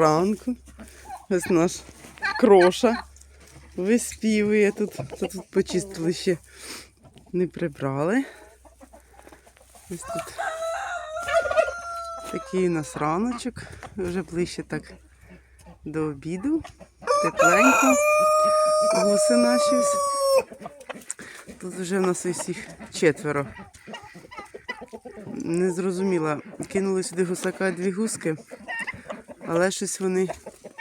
ранку. Ось наш кроша виспівує тут. Це тут почистили ще не прибрали. Ось тут такий у нас раночок. Вже ближче так до обіду. Тепленько. Гуси наші. Тут вже в нас усіх четверо. Не зрозуміла. Кинули сюди гусака дві гуски, але щось вони.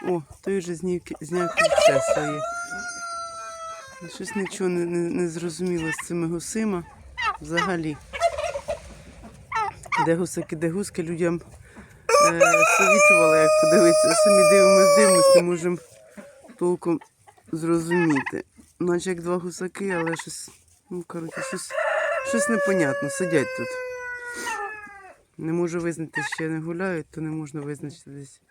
О, той вже зняв, кільце своє. Щось нічого не, не, не зрозуміло з цими гусима взагалі. Де гусаки, де гуски людям е, совітували, як подивитися. Самі дивимось, дивимось, не можемо толком зрозуміти. Наче як два гусаки, але щось, ну, коротше, щось, щось непонятно, сидять тут. Не можу визнати, що не гуляють, то не можна визначити десь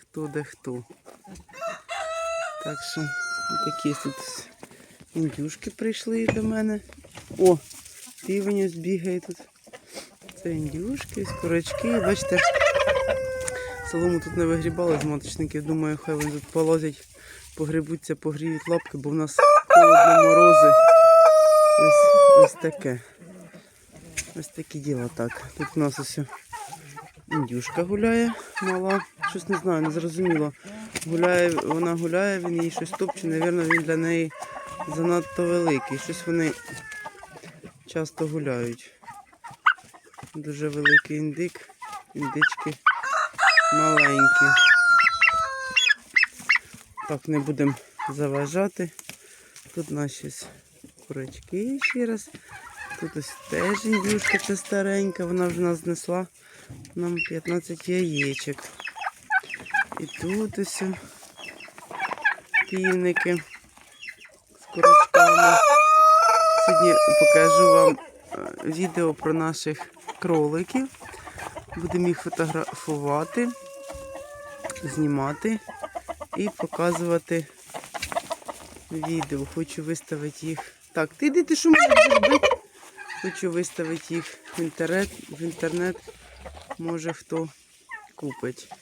хто де хто. Так що такі тут індюшки прийшли до мене. О, півень ось бігає тут. Це індюшки, скорочки. Бачите, солому тут не вигрібали з маточників. Думаю, хай вони тут полазять, погребуться, погріють лапки, бо в нас холодно морози. Ось, ось таке. Ось такі діла так. Тут у нас ось індюшка гуляє, мала. Щось не знаю, не зрозуміло. Гуляє, вона гуляє, він їй щось топче, Навірно, він для неї занадто великий. Щось вони часто гуляють. Дуже великий індик, індички маленькі. Так, не будемо заважати. Тут наші курочки ще раз. Тут ось теж індюшка, це старенька, вона вже нас знесла нам 15 яєчок. І тут ось півники з курочками. Сьогодні покажу вам е, відео про наших кроликів. Будемо їх фотографувати, знімати і показувати відео. Хочу виставити їх. Так, ти йди, ти що можеш зробити? Хочу виставити їх в інтернет, в інтернет. Може хто купить.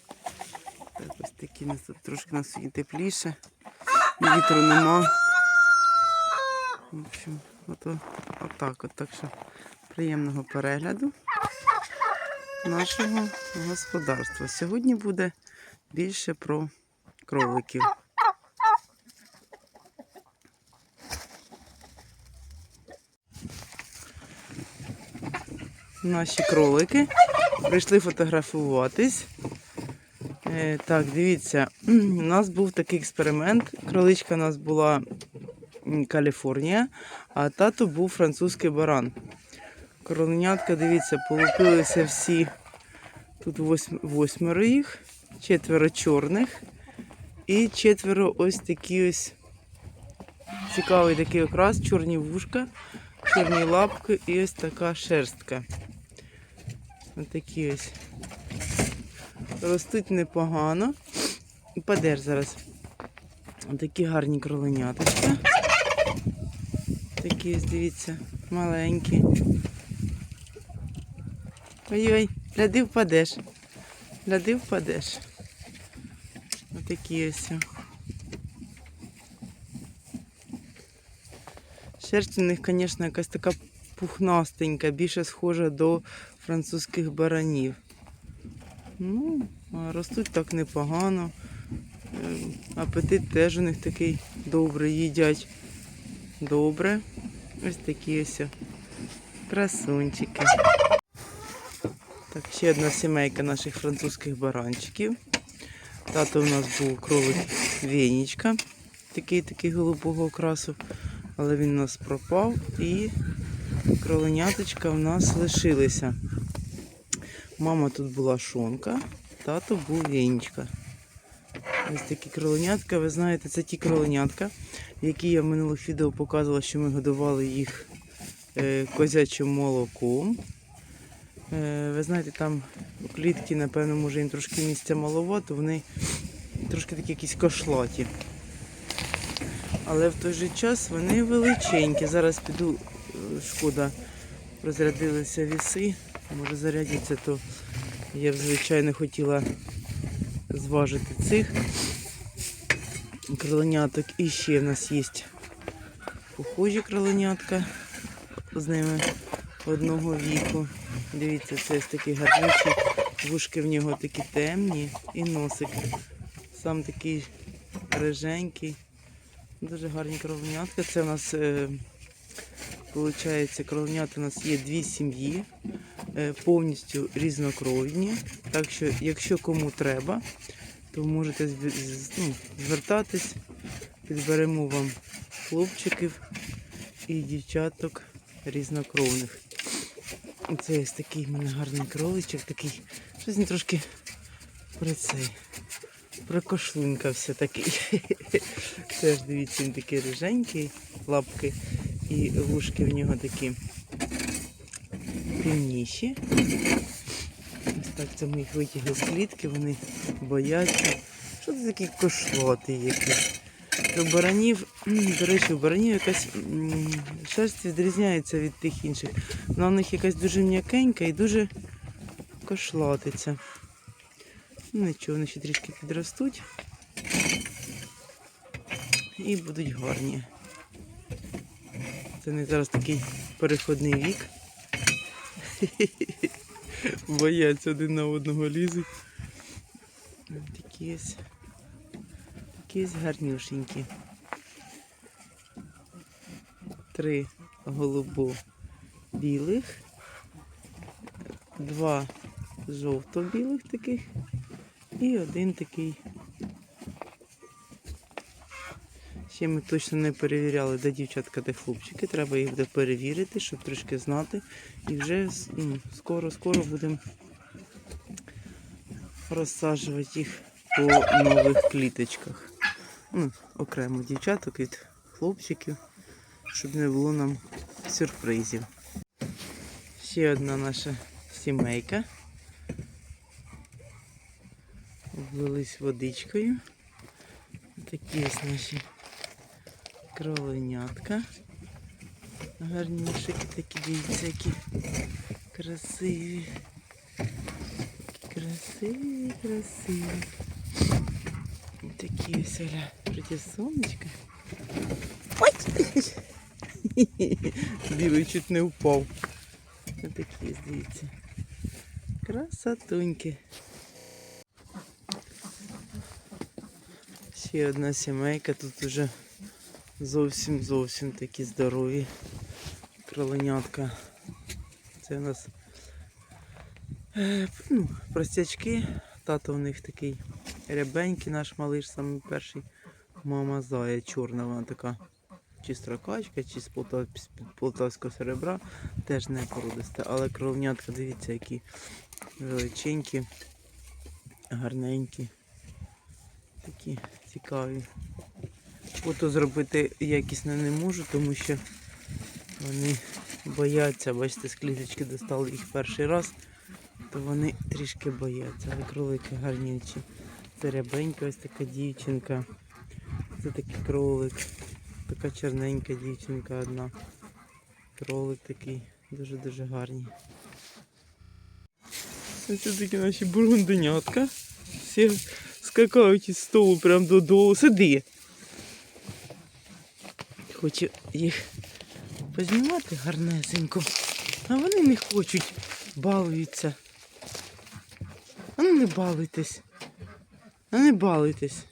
Так, ось такі нас тут трошки на сьогодні тепліше. Вітру нема. В общем, ото, отак от. Так що приємного перегляду нашого господарства. Сьогодні буде більше про кроликів. Наші кролики прийшли фотографуватись. Е, так, дивіться, у нас був такий експеримент. Кроличка у нас була Каліфорнія, а тато був французький баран. Кроленятка, дивіться, полупилися всі. Тут восьм- восьмеро їх, четверо чорних і четверо ось такі ось цікавий такий окрас, чорні вушка, чорні лапки і ось така шерстка. Ось такі ось. Ростуть непогано. Падеш зараз. Такі гарні кроленяточка. Такі ось, дивіться, маленькі. Ой-ой, гляди впадеш. Гляди впадеш. Отакі ось. Шерсть у них, звісно, якась така пухнастенька, більше схожа до французьких баранів. Ну, ростуть так непогано. Е, Апетит теж у них такий добрий, їдять добре. Ось такі ось красунчики. Так, ще одна сімейка наших французьких баранчиків. Тато у нас був кролик Венічка, такий такий голубого окрасу, але він у нас пропав і кроленяточка у нас лишилися. Мама тут була шонка, тато був Венічка. Ось такі кроленятка, ви знаєте, це ті кроленятка, які я в минулих відео показувала, що ми годували їх е, козячим молоком. Е, Ви знаєте, там клітки, напевно, може їм трошки місця маловато, вони трошки такі якісь кошлаті. Але в той же час вони величенькі. Зараз піду, е, шкода, розрядилися віси. Може зарядяться, то я б, звичайно, хотіла зважити цих кроленяток. І ще в нас є похожі кроленятка з ними одного віку. Дивіться, це ось такий гарнючий. Вушки в нього такі темні і носик. Сам такий риженький. Дуже гарні кровенятка. Це у нас, е, виходить, у нас є дві сім'ї, е, повністю різнокровні. Так що, якщо кому треба, то можете ну, звертатись, підберемо вам хлопчиків і дівчаток різнокровних. Це ось такий в мене гарний кроличок, такий, щось трошки про цей, прокошлункався такий. Теж дивіться, він такий риженький, лапки і вушки в нього такі темніші. Ось так це ми їх витягли з клітки, вони бояться. Що це такі кошлоти якісь? У баранів, до речі, у баранів якась шерсть відрізняється від тих інших. Вона в них якась дуже м'якенька і дуже кошлатиться. Ну, Нічого, вони ще трішки підростуть і будуть гарні. Це не зараз такий переходний вік. Бояться один на одного лізуть. Такі ось, такі гарнюшенькі. Три голубо білих, два жовто-білих таких і один такий. Ще ми точно не перевіряли, де дівчатка, де хлопчики. Треба їх буде перевірити, щоб трішки знати. І вже ну, скоро-скоро будемо розсаджувати їх по нових кліточках. Ну, окремо дівчаток від хлопчиків, щоб не було нам сюрпризів. Ще одна наша сімейка. Облились водичкою. Такі ось наші кроленятка. Гарнішики такі, дивіться, які красиві. Красиві, красиві. Такі ось оля проти сонечка. Ой! Білий чуть не впав. Ось такі, дивіться. Красотуньки. Ще одна сімейка, тут уже зовсім зовсім такі здорові кроленятка. Це у нас е, ну, простячки. Тато у них такий рябенький, наш малиш, самий перший. Мама зая чорна, вона така чи строкачка, чи з полтавського серебра, теж не породиста. Але кроленятка, дивіться, які величенькі, гарненькі, такі цікаві. Фото зробити якісно не можу, тому що вони бояться. Бачите, з достали їх перший раз, то вони трішки бояться. Але кролики гарнючі. Це рябенька ось така дівчинка. Це такий кролик. Така чорненька дівчинка одна. Кролик такий. Дуже-дуже гарні. Ось це такі наші бургунденятка. Всі скакають із столу прямо додолу. Сиди. Хочу їх познімати гарнесенько. А вони не хочуть, балуються. А ну не балуйтесь. А не балуйтесь.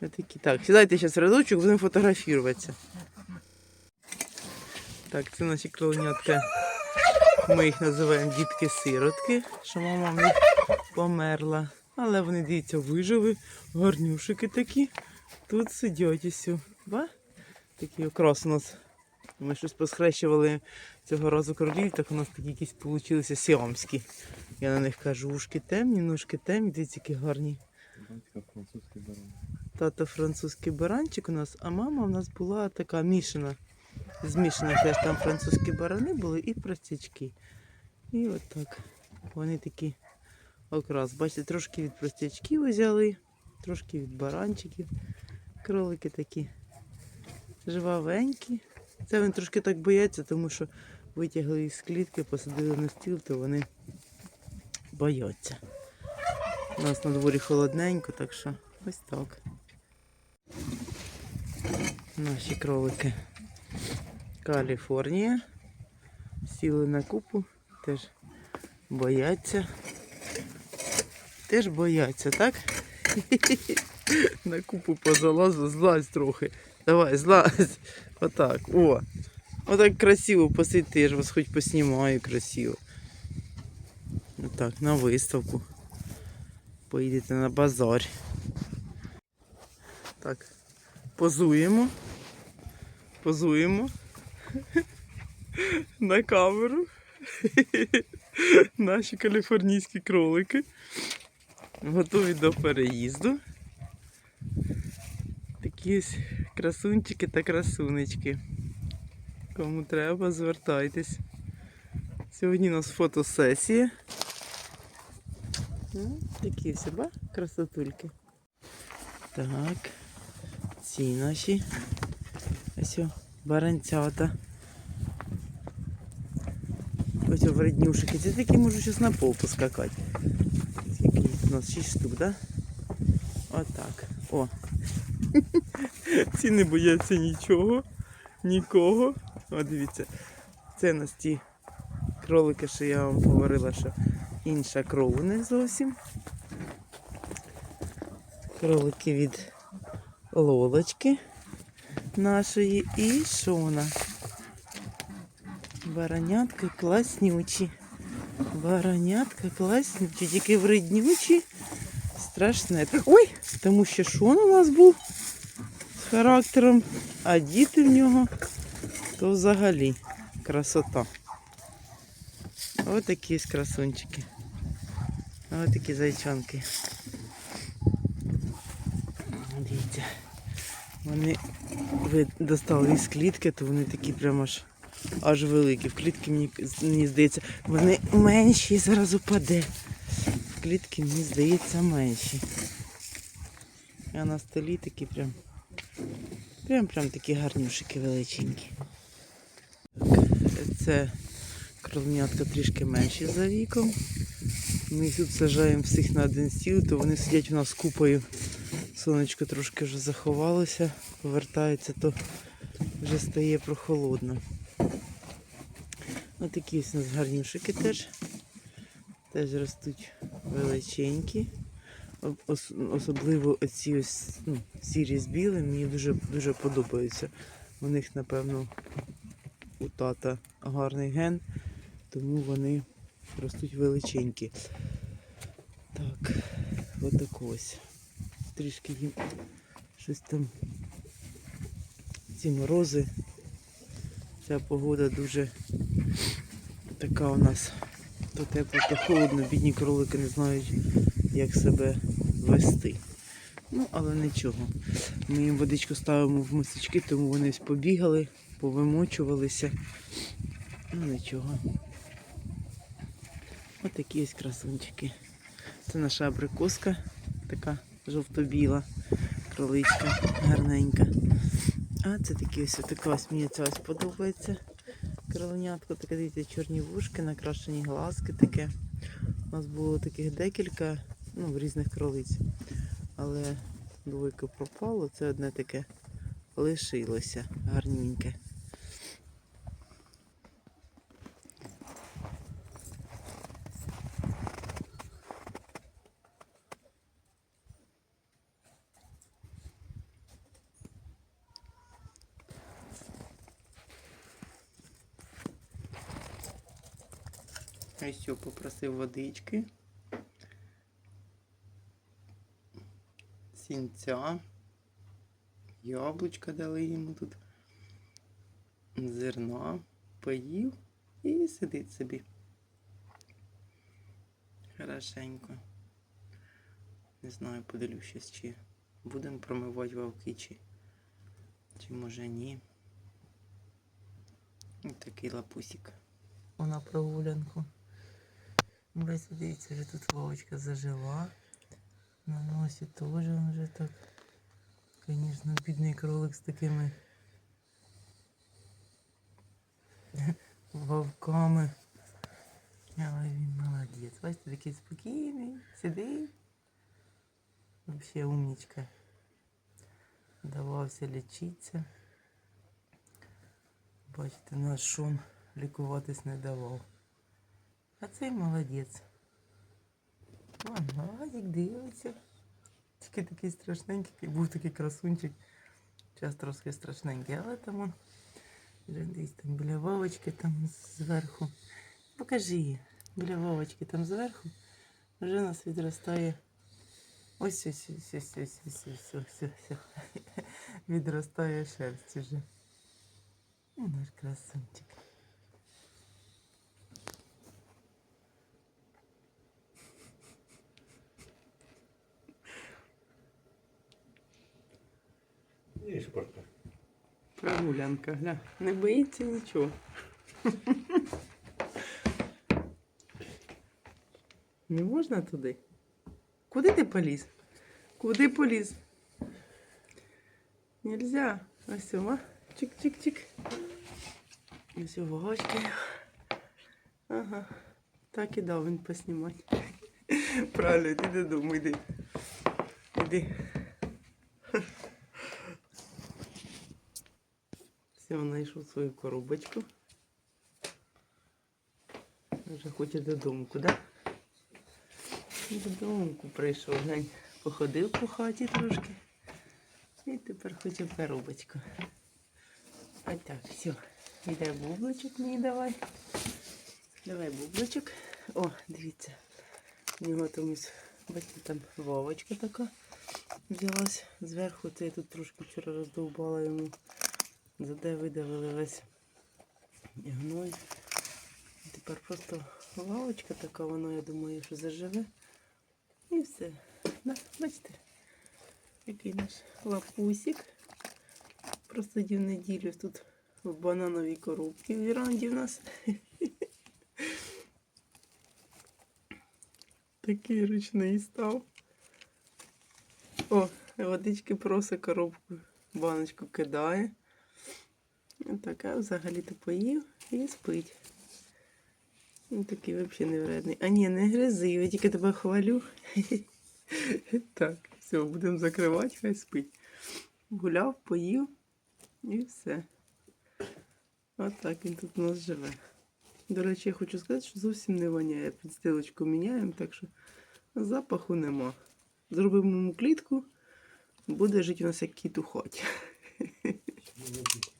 Такі так. Сідайте зараз в рядочок, будемо фотографуватися. Так, це наші кроленятка. Ми їх називаємо дітки-сиротки, що мама в них померла. Але вони, дивіться, вижили, гарнюшики такі. Тут сидять усю. Ба? Такий окрас у нас. Ми щось посхрещували цього разу кролів, так у нас такі якісь получилися сіамські. Я на них кажу, ушки темні, ножки темні, дивіться, які гарні. Французький баран. Тато французький баранчик у нас, а мама у нас була така мішана. Змішана теж там французькі барани були і простячки. І от так. Вони такі окрас. Бачите, трошки від простячків взяли, трошки від баранчиків. Кролики такі жвавенькі. Це вони трошки так бояться, тому що витягли їх з клітки, посадили на стіл, то вони бояться. У нас на дворі холодненько, так що ось так. Наші кролики. Каліфорнія. Сіли на купу, теж бояться. Теж бояться, так? На купу позалазу, злазь трохи. Давай, злазь. Отак. О. Отак красиво посидьте, я ж вас хоч поснімаю красиво. Отак, на виставку. Поїдете на базар. Так. Позуємо. Позуємо. На камеру. Наші каліфорнійські кролики. Готові до переїзду. Такі ось красунчики та красунечки. Кому треба, звертайтесь. Сьогодні у нас фотосесія. Такі ба, красотульки. Так. Ці наші. Ось о, баранцята. Ось вреднюшики. Це такі можу зараз на пол поскакати. Скільки у нас 6 штук, да? Отак. О. Ці не бояться нічого, нікого. О, дивіться. Це у нас ті кролики, що я вам говорила, що інша кров них зовсім. Кролики від лолочки нашої і шона. Баранятка класнючі. Баранятка класнючі, тільки вреднючі. Страшне. Ой! Тому що шон у нас був з характером, а діти в нього то взагалі красота. Ось такі красунчики. Ось такі зайчонки. Дивіться. Вони достали із клітки, то вони такі прямо аж, аж великі. В клітки мені, мені здається, вони менші зараз упаде. Клітки мені здається менші. А на столі такі прям. Прям прям такі гарнюшики величенькі. Це кровнятка трішки менші за віком. Ми тут сажаємо всіх на один стіл, то вони сидять у нас купою. Сонечко трошки вже заховалося, повертається, то вже стає прохолодно. Ось такі ось у нас гарнюшики теж. Теж ростуть величенькі. Ос- Особливо оці ось ну, сірі з білим мені дуже, дуже подобаються. У них, напевно, у тата гарний ген, тому вони ростуть величенькі. Так, отак ось. Трішки їм щось там. Ці морози. Ця погода дуже така у нас то тепло, то холодно, бідні кролики не знають, як себе вести. Ну, але нічого. Ми їм водичку ставимо в мисочки, тому вони побігали, повимочувалися. Ну нічого. Ось такі ось красунчики. Це наша абрикоска, така жовто-біла кроличка, гарненька. А це такі ось така ось мені ця ось подобається. Кроленятко, таке дивіться, чорні вушки, накрашені глазки таке. У нас було таких декілька, ну, різних кролиць. Але двойка пропало, це одне таке лишилося гарненьке. Ось все, попросив водички. Сінця. Яблучка дали йому тут. Зерна. Поїв і сидить собі. Хорошенько. Не знаю, подивлюся, чи будемо промивати вовки, чи, чи може ні. Ось такий лапусик. Вона прогулянку. Ось дивіться, вже тут Вовочка зажила. На носі теж він вже так. Звісно, бідний кролик з такими вовками. Але він молодець. Бачите, такий спокійний, сидить, Вообще умничка. Давався лічитися. Бачите, наш шон лікуватись не давав. А цей молодець. Ага, як дивиться. Тільки такий страшненький, як був такий красунчик. Час трошки страшненький, але там он вже десь там біля Вовочки там зверху. Покажи, біля Вовочки там зверху вже у нас відростає. Ось ось ось ось ось ось ось ось ось ось. Відростає шерсть уже. І наш красунчик. Прогулянка, гля. Не боїться нічого. Не можна туди? Куди ти поліз? Куди поліз? Нельзя. Ось сюди. Чик-чик-чик. Ось вагочки. Ага. Так і дав він поснімати. Правильно, йди додому, йди. Іди. Все, знайшов свою коробочку. Вже хоче додому, куди? Додому прийшов, глянь, походив по хаті трошки. І тепер хоче коробочку. А так, все. Іде бубличок мені давай. Давай бубличок. О, дивіться. У нього там бачите, там вовочка така взялась зверху. Це я тут трошки вчора роздовбала йому. Заде видавили весь гной. Тепер просто лавочка така, вона, я думаю, що заживе. І все. Бачите, який наш лапусик. Просто дів неділю тут в банановій коробці в віранді в нас. Такий ручний став. О, водички просить коробку, баночку кидає. Така взагалі-то поїв і спить. Такий взагалі не вредний. А ні, не гризи, я тільки тебе хвалю. Так, все, будемо закривати, хай спить. Гуляв, поїв і все. Отак він тут у нас живе. До речі, я хочу сказати, що зовсім не воняє. Підстилочку міняємо, так що запаху нема. Зробимо йому клітку, буде жити у нас як кіт у хаті. Дякую.